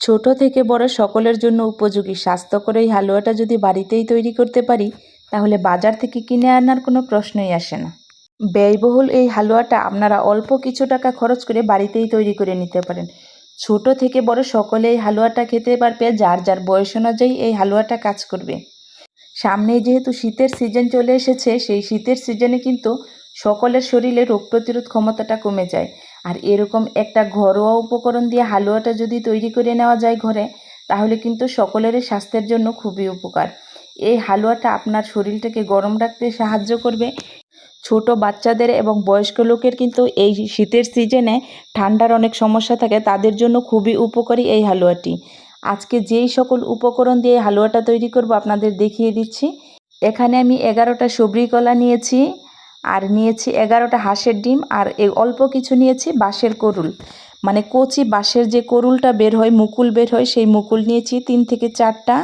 ছোট থেকে বড় সকলের জন্য উপযোগী। স্বাস্থ্যকর এই হালুয়াটা যদি বাড়িতেই তৈরি করতে পারি, তাহলে বাজার থেকে কিনে আনার কোনো প্রশ্নই আসে না। ব্যয়বহুল এই হালুয়াটা আপনারা অল্প কিছু টাকা খরচ করে বাড়িতেই তৈরি করে নিতে পারেন। ছোট থেকে বড় সকলে এই হালুয়াটা খেতে পারবে, যার যার বয়স অনুযায়ী এই হালুয়াটা কাজ করবে। সামনে যেহেতু শীতের সিজন চলে এসেছে, সেই শীতের সিজনে কিন্তু সকলের শরীরে রোগ প্রতিরোধ ক্ষমতাটা কমে যায়। আর এরকম একটা ঘরোয়া উপকরণ দিয়ে হালুয়াটা যদি তৈরি করে নেওয়া যায় ঘরে, তাহলে কিন্তু সকলেরই স্বাস্থ্যের জন্য খুবই উপকার। এই হালুয়াটা আপনার শরীরটাকে গরম রাখতে সাহায্য করবে। ছোট বাচ্চাদের এবং বয়স্ক লোকের কিন্তু এই শীতের সিজনে ঠান্ডার অনেক সমস্যা থাকে, তাদের জন্য খুবই উপকারী এই হালুয়াটি। আজকে যেই সকল উপকরণ দিয়ে হালুয়াটা তৈরি করব আপনাদের দেখিয়ে দিচ্ছি। এখানে আমি এগারোটা সবরি কলা নিয়েছি। আর নিয়েছি এগারোটা হাঁসের ডিম আর অল্প কিছু নিয়েছি বাঁশের করুল। মানে কচি বাঁশের যে করুলটা বের হয়, মুকুল বের হয়, সেই মুকুল নিয়েছি তিন থেকে চারটা।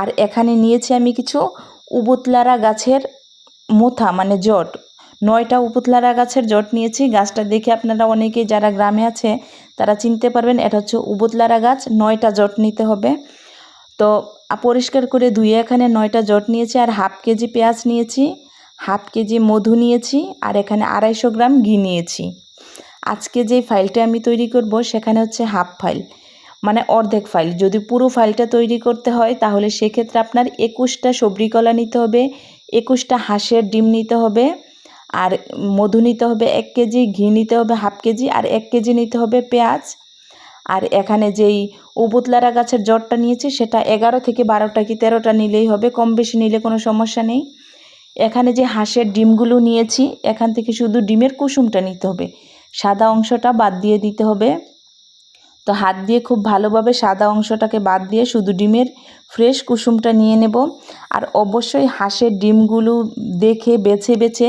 আর এখানে নিয়েছি আমি কিছু উবুতলারা গাছের মোথা মানে জট। নয়টা উপতলারা গাছের জট নিয়েছি। গাছটা দেখে আপনারা অনেকেই যারা গ্রামে আছে, তারা চিনতে পারবেন, এটা হচ্ছে উবতলারা গাছ, নয়টা জট নিতে হবে। তো পরিষ্কার করে ধুয়ে এখানে নয়টা জট নিয়েছি আর হাফ কেজি পেঁয়াজ নিয়েছি। হাফ কেজি মধু নিয়েছি আর এখানে আড়াইশো গ্রাম ঘি নিয়েছি। আজকে যে ফাইলটা আমি তৈরি করব সেখানে হচ্ছে হাফ ফাইল মানে অর্ধেক ফাইল যদি পুরো ফাইলটা তৈরি করতে হয় তাহলে সেক্ষেত্রে আপনার একুশটা সবরি কলা নিতে হবে, একুশটা হাঁসের ডিম নিতে হবে, আর মধু নিতে হবে এক কেজি, ঘি নিতে হবে হাফ কেজি, আর এক কেজি নিতে হবে পেঁয়াজ। আর এখানে যেই উবুতলারা গাছের জটটা নিয়েছি সেটা এগারো থেকে বারোটা কি তেরোটা নিলেই হবে, কম বেশি নিলে কোনো সমস্যা নেই। এখানে যে হাঁসের ডিমগুলো নিয়েছি, এখান থেকে শুধু ডিমের কুসুমটা নিতে হবে। সাদা অংশটা বাদ দিয়ে দিতে হবে। তো হাত দিয়ে খুব ভালোভাবে সাদা অংশটাকে বাদ দিয়ে শুধু ডিমের ফ্রেশ কুসুমটা নিয়ে নেব। আর অবশ্যই হাঁসের ডিমগুলো দেখে, বেছে বেছে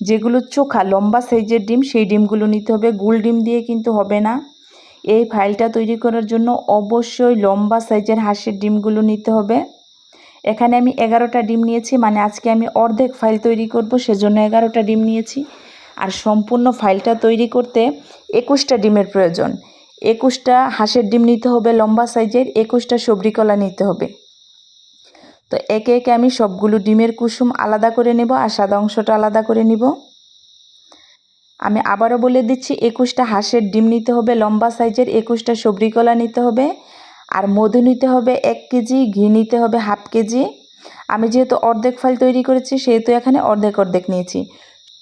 যেগুলো চোখা, লম্বা সাইজের ডিম, সেই ডিমগুলো নিতে হবে। গুল ডিম দিয়ে কিন্তু হবে না। এই ফাইলটা তৈরি করার জন্য অবশ্যই লম্বা সাইজের হাঁসের ডিমগুলো নিতে হবে। এখানে আমি এগারোটা ডিম নিয়েছি মানে আজকে আমি অর্ধেক ফাইল তৈরি করব, সেজন্য এগারোটা ডিম নিয়েছি। আর সম্পূর্ণ ফাইলটা তৈরি করতে একুশটা ডিমের প্রয়োজন। একুশটা হাঁসের ডিম নিতে হবে লম্বা সাইজের, একুশটা সবরি কলা নিতে হবে। তো একে একে আমি সবগুলো ডিমের কুসুম আলাদা করে নেব আর সাদা অংশটা আলাদা করে নিব। আমি আবারও বলে দিচ্ছি, একুশটা হাঁসের ডিম নিতে হবে লম্বা সাইজের, একুশটা সবরি কলা নিতে হবে। আর মধু নিতে হবে এক কেজি, ঘি নিতে হবে হাফ কেজি। আমি যেহেতু অর্ধেক ফাইল তৈরি করেছি, সেহেতু এখানে অর্ধেক অর্ধেক নিয়েছি।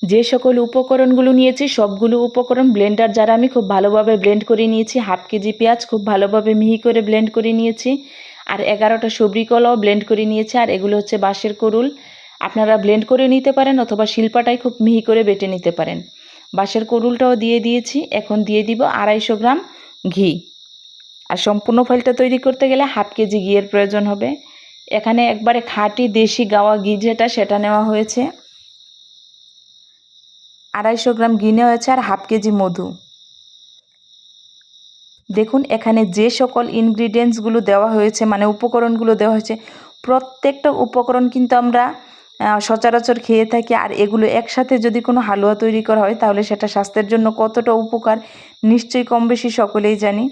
যে সকল উপকরণগুলো নিয়েছি, সবগুলো উপকরণ ব্লেন্ডার যারা আমি খুব ভালোভাবে ব্লেন্ড করে নিয়েছি, হাফ কেজি পেঁয়াজ খুব ভালোভাবে মিহি করে ব্লেন্ড করে নিয়েছি, আর এগারোটা সবরি কলাও ব্লেন্ড করে নিয়েছি, আর এগুলো হচ্ছে বাঁশের করুল। আপনারা ব্লেন্ড করে নিতে পারেন অথবা শিল্পাটাই খুব মিহি করে বেটে নিতে পারেন। বাঁশের করুলটাও দিয়ে দিয়েছি, এখন দিয়ে দিব আড়াইশো গ্রাম ঘি। আর সম্পূর্ণ ফাইলটা তৈরি করতে গেলে হাফ কেজি ঘিয়ের প্রয়োজন হবে। এখানে একবারে খাঁটি দেশি গাওয়া ঘি যেটা, সেটা নেওয়া হয়েছে। আড়াইশো গ্রাম ঘি নেওয়া হয়েছে আর হাফ কেজি মধু। দেখুন, এখানে যে সকল ইনগ্রিডিয়েন্টসগুলো দেওয়া হয়েছে মানে উপকরণগুলো দেওয়া হয়েছে, প্রত্যেকটা উপকরণ কিন্তু আমরা সচরাচর খেয়ে থাকি। আর এগুলো একসাথে যদি কোনো হালুয়া তৈরি করা হয়, তাহলে সেটা স্বাস্থ্যের জন্য কতটা উপকার, নিশ্চয়ই কম বেশি সকলেই জানি।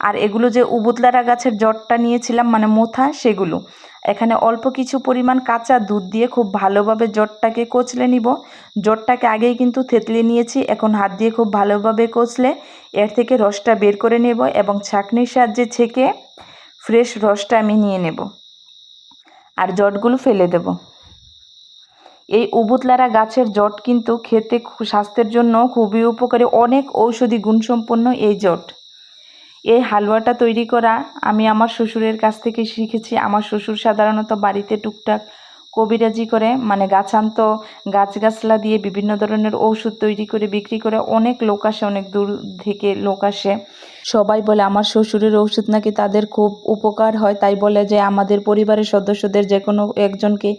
আর এগুলো যে উবুতলারা গাছের জটটা নিয়েছিলাম মানে মোথা, সেগুলো। এখানে অল্প কিছু পরিমাণ কাঁচা দুধ দিয়ে খুব ভালোভাবে জটটাকে কচলে নিব। জটটাকে আগেই কিন্তু থেতলে নিয়েছি, এখন হাত দিয়ে খুব ভালোভাবে কচলে এর থেকে রসটা বের করে নেব এবং ছাঁকনির সাহায্যে ছেঁকে ফ্রেশ রসটা আমি নিয়ে নেব আর জটগুলো ফেলে দেব। এই উবুতলারা গাছের জট কিন্তু খেতে স্বাস্থ্যের জন্য খুবই উপকারী, অনেক ঔষধি গুণসম্পন্ন এই জট। এই হালুয়াটা তৈরি করা আমি আমার শ্বশুরের কাছ থেকে শিখেছি। আমার শ্বশুর সাধারণত বাড়িতে টুকটাক কবিরাজি করে মানে গাছান্ত, গাছগাছলা দিয়ে বিভিন্ন ধরনের ওষুধ তৈরি করে, বিক্রি করে অনেক লোক আসে, অনেক দূর থেকে লোক আসে। সবাই বলে, আমার শ্বশুরের ওষুধ নাকি তাদের খুব উপকার হয়। তাই বলে যে, আমাদের পরিবারের সদস্যদের যে কোনো একজনকে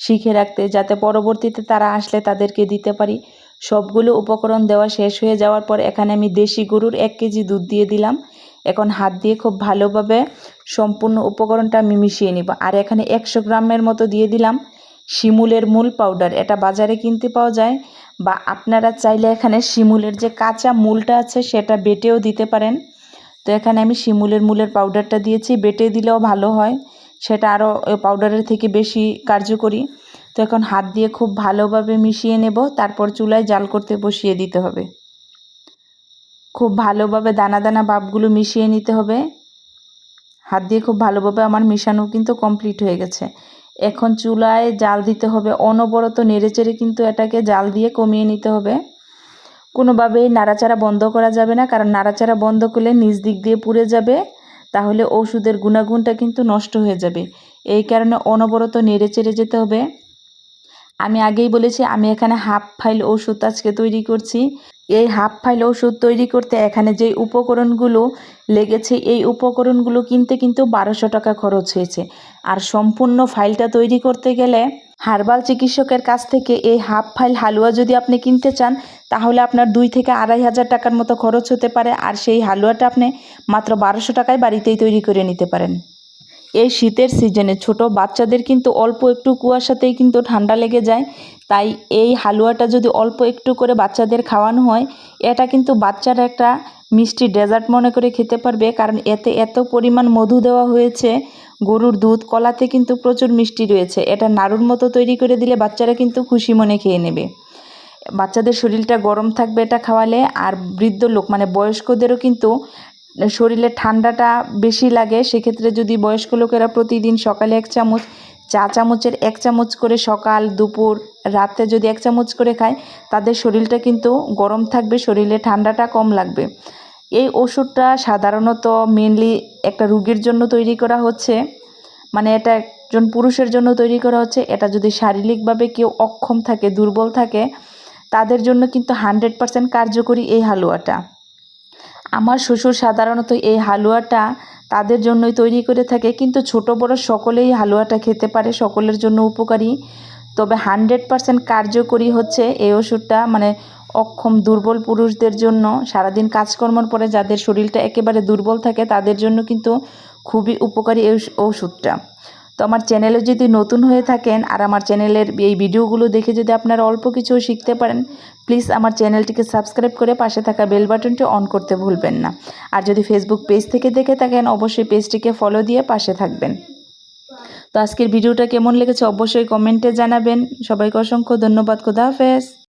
শিখে রাখতে, যাতে পরবর্তীতে তারা আসলে তাদেরকে দিতে পারি। সবগুলো উপকরণ দেওয়া শেষ হয়ে যাওয়ার পর এখানে আমি দেশি গরুর এক কেজি দুধ দিয়ে দিলাম। এখন হাত দিয়ে খুব ভালোভাবে সম্পূর্ণ উপকরণটা আমি মিশিয়ে নিব। আর এখানে একশো গ্রামের মতো দিয়ে দিলাম শিমুলের মূল পাউডার এটা বাজারে কিনতে পাওয়া যায় বা আপনারা চাইলে এখানে শিমুলের যে কাঁচা মূলটা আছে সেটা বেটেও দিতে পারেন। তো এখানে আমি শিমুলের মূলের পাউডারটা দিয়েছি, বেটে দিলেও ভালো হয়। সেটা আরও পাউডারের থেকে বেশি কার্যকরী। তো এখন হাত দিয়ে খুব ভালোভাবে মিশিয়ে নেব, তারপর চুলায় জাল করতে বসিয়ে দিতে হবে। খুব ভালোভাবে দানা দানা বাপগুলো মিশিয়ে নিতে হবে। হাত দিয়ে খুব ভালোভাবে আমার মিশানো কিন্তু কমপ্লিট হয়ে গেছে। এখন চুলায় জাল দিতে হবে। অনবরত নেড়েচেড়ে কিন্তু এটাকে জাল দিয়ে কমিয়ে নিতে হবে। কোনোভাবেই নাড়াচাড়া বন্ধ করা যাবে না, কারণ নাড়াচাড়া বন্ধ করলে নিজ দিক দিয়ে পুড়ে যাবে, তাহলে ওষুধের গুণাগুণটা কিন্তু নষ্ট হয়ে যাবে। এই কারণে অনবরত নেড়ে চেড়ে যেতে হবে। আমি আগেই বলেছি, আমি এখানে হাফ ফাইল ওষুধ আজকে তৈরি করছি। এই হাফ ফাইল ওষুধ তৈরি করতে এখানে যে উপকরণগুলো লেগেছে, এই উপকরণগুলো কিনতে কিন্তু বারোশো টাকা খরচ হয়েছে। আর সম্পূর্ণ ফাইলটা তৈরি করতে গেলে হার্বাল চিকিৎসকের কাছ থেকে এই হাফ ফাইল হালুয়া যদি আপনি কিনতে চান, তাহলে আপনার দুই থেকে আড়াই হাজার টাকার মতো খরচ হতে পারে। আর সেই হালুয়াটা আপনি মাত্র বারোশো টাকায় বাড়িতেই তৈরি করে নিতে পারেন। এই শীতের সিজনে ছোট বাচ্চাদের কিন্তু অল্প একটু কুয়াশাতেই কিন্তু ঠান্ডা লেগে যায়। তাই এই হালুয়াটা যদি অল্প একটু করে বাচ্চাদের খাওয়ানো হয়, এটা কিন্তু বাচ্চারা একটা মিষ্টি ডেজার্ট মনে করে খেতে পারবে। কারণ এতে এত পরিমাণ মধু দেওয়া হয়েছে, গরুর দুধ, কলাতে কিন্তু প্রচুর মিষ্টি রয়েছে। এটা নাড়ুর মতো তৈরি করে দিলে বাচ্চারা কিন্তু খুশি মনে খেয়ে নেবে। বাচ্চাদের শরীরটা গরম থাকবে এটা খাওয়ালে। আর বৃদ্ধ লোক মানে বয়স্কদেরও কিন্তু শরীরে ঠান্ডাটা বেশি লাগে, সেক্ষেত্রে যদি বয়স্ক লোকেরা প্রতিদিন সকালে এক চামচ, চা চামচের এক চামচ করে সকাল, দুপুর, রাতে যদি এক চামচ করে খায়, তাদের শরীরটা কিন্তু গরম থাকবে, শরীরে ঠান্ডাটা কম লাগবে। এই ওষুধটা সাধারণত মেনলি একটা রুগীর জন্য তৈরি করা হচ্ছে। মানে এটা একজন পুরুষের জন্য তৈরি করা হচ্ছে। এটা যদি শারীরিকভাবে কেউ অক্ষম থাকে, দুর্বল থাকে, তাদের জন্য কিন্তু হান্ড্রেড পারসেন্ট কার্যকরী এই হালুয়াটা। আমার শ্বশুর সাধারণত এই হালুয়াটা তাদের জন্যই তৈরি করে থাকে, কিন্তু ছোট বড় সকলেই হালুয়াটা খেতে পারে, সকলের জন্য উপকারী। তবে হান্ড্রেড পারসেন্ট কার্যকরী হচ্ছে এই ওষুধটা মানে অক্ষম দুর্বল পুরুষদের জন্য। সারাদিন কাজকর্মর পরে যাদের শরীরটা একেবারে দুর্বল থাকে, তাদের জন্য কিন্তু খুবই উপকারী এই ওষুধটা। তো আমার চ্যানেলে যদি নতুন হয়ে থাকেন আর আমার চ্যানেলের এই ভিডিওগুলো দেখে যদি আপনারা অল্প কিছু শিখতে পারেন প্লিজ আমার চ্যানেলটিকে সাবস্ক্রাইব করে পাশে থাকা বেল বাটনটি অন করতে ভুলবেন না। আর যদি ফেসবুক পেজ থেকে দেখে থাকেন, অবশ্যই পেজটিকে ফলো দিয়ে পাশে থাকবেন। তো আজকের ভিডিওটা কেমন লেগেছে অবশ্যই কমেন্টে জানাবেন। সবাইকে অসংখ্য ধন্যবাদ। খোদা হাফেজ।